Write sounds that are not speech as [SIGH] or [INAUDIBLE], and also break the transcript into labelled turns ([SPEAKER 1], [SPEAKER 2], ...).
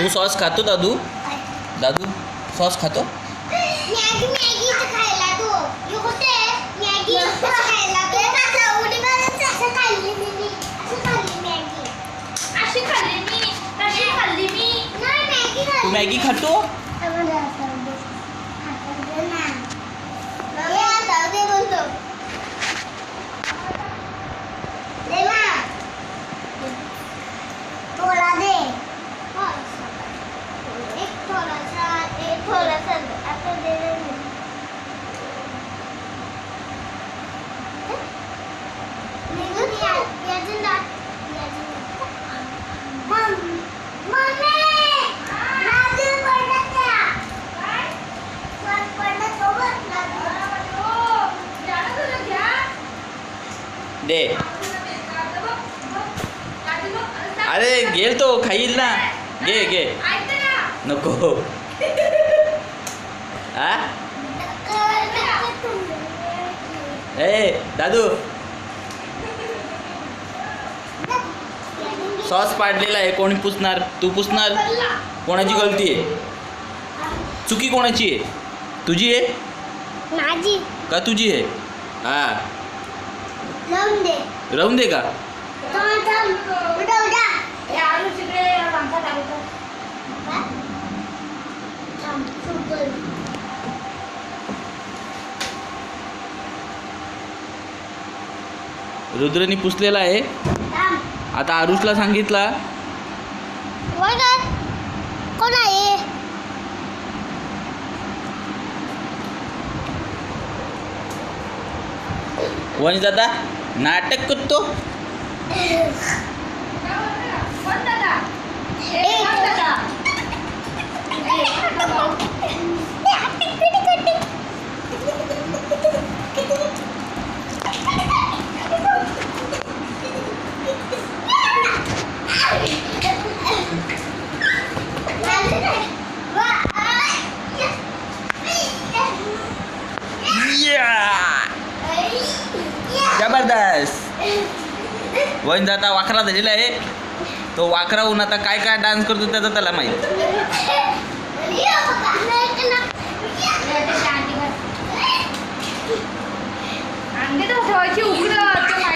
[SPEAKER 1] तू sauce खातो दादू? दादू सॉस खातो?
[SPEAKER 2] मॅगी मॅगी तर खायला तो. हे होते मॅगी खायला दे.
[SPEAKER 1] अरे घे तो खाईल ना. घे घे. नको. हा? ए दादू. सॉस पाडलेला आहे कोणी पुसणार? तू पुसणार? कोणाची गलती आहे? चुकी कोणाची आहे? तुझी आहे? का तुझी आहे? हा.
[SPEAKER 2] दे.
[SPEAKER 1] राहून दे का?
[SPEAKER 2] थांब थांब. थांब
[SPEAKER 1] रुद्रनी पुसलेला आहे.
[SPEAKER 2] थांब.
[SPEAKER 1] आता आरुषला सांगितला.
[SPEAKER 2] कोण आहे?
[SPEAKER 1] वंश दादा? नाटक करतो जबरदस्त. वंश जाता वाखरा झालेला आहे. तो वाखरा होऊन आता काय काय डान्स करतो त्याचा त्याला माहीत. [LAUGHS]